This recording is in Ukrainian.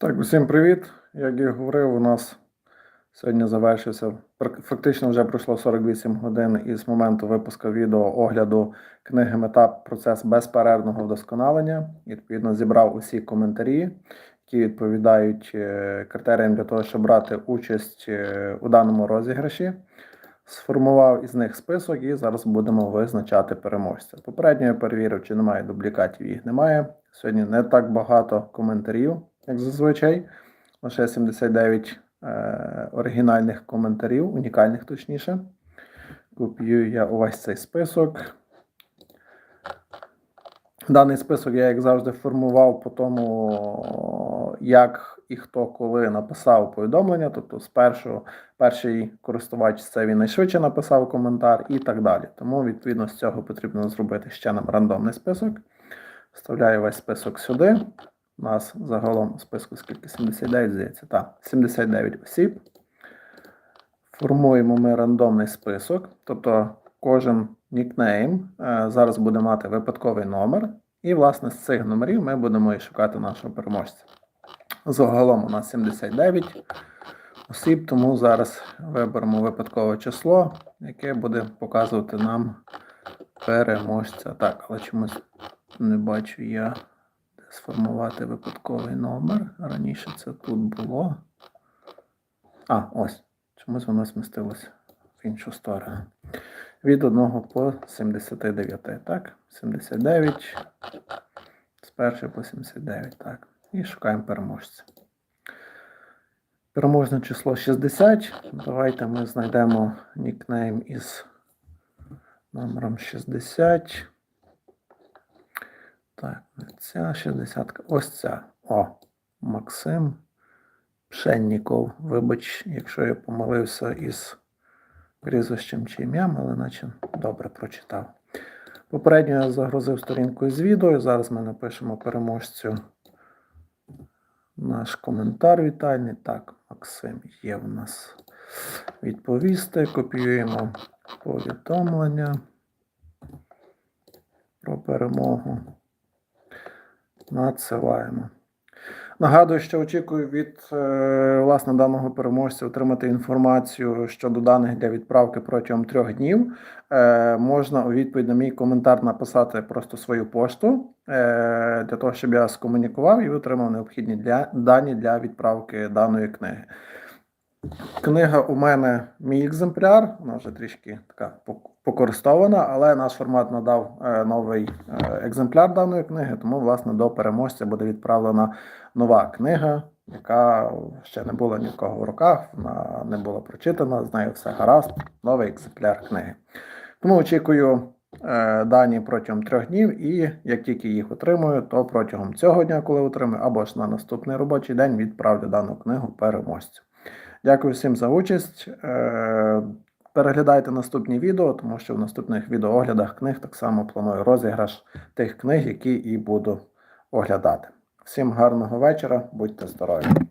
Так, усім привіт. Як я говорив, у нас сьогодні завершився. Фактично вже пройшло 48 годин із моменту випуску відео огляду книги Метап Процес безперервного вдосконалення. І, відповідно, зібрав усі коментарі, які відповідають е, критеріям для того, щоб брати участь е, у даному розіграші. Сформував із них список і зараз будемо визначати переможця. Попередньо я перевірив, чи немає дублікатів, їх немає. Сьогодні не так багато коментарів, як зазвичай. Лише 79 е, оригінальних коментарів, унікальних точніше. Копіюю я увесь цей список. Даний список я, як завжди, формував по тому, як і хто коли написав повідомлення. Тобто, спершу перший користувач це він найшвидше написав коментар і так далі. Тому, відповідно, з цього потрібно зробити ще нам рандомний список. Вставляю весь список сюди. У нас загалом у списку скільки? 79, здається. Так, 79 осіб. Формуємо ми рандомний список. Тобто кожен нікнейм е, зараз буде мати випадковий номер. І, власне, з цих номерів ми будемо і шукати нашого переможця. Загалом у нас 79 осіб, тому зараз виберемо випадкове число, яке буде показувати нам переможця. Так, але чомусь не бачу я сформувати випадковий номер. Раніше це тут було. А, ось. Чомусь воно змістилося в іншу сторону. Від 1 по 79. Так, 79. З першої по 79. Так. І шукаємо переможця. Переможне число 60. Давайте ми знайдемо нікнейм із номером 60. Так, ця 60. Ось ця. О, Максим Пшенніков. Вибач, якщо я помилився із прізвищем чи ім'ям, але наче добре прочитав. Попередньо я загрузив сторінку із відео. Зараз ми напишемо переможцю наш коментар вітальний. Так, Максим є в нас відповісти. Копіюємо повідомлення про перемогу. Надсилаємо. Нагадую, що очікую від е, власне даного переможця отримати інформацію щодо даних для відправки протягом трьох днів. Е, можна у відповідь на мій коментар написати просто свою пошту е, для того, щоб я скомунікував і отримав необхідні для, дані для відправки даної книги. Книга у мене мій екземпляр, вона вже трішки така пок- покористована, але наш формат надав е, новий е, екземпляр даної книги, тому, власне, до переможця буде відправлена нова книга, яка ще не була ні в кого в руках, вона не була прочитана, з нею все гаразд, новий екземпляр книги. Тому очікую е, дані протягом трьох днів, і як тільки їх отримую, то протягом цього дня, коли отримую, або ж на наступний робочий день відправлю дану книгу переможцю. Дякую всім за участь. Е, Переглядайте наступні відео, тому що в наступних відеооглядах книг так само планую розіграш тих книг, які і буду оглядати. Всім гарного вечора, будьте здорові!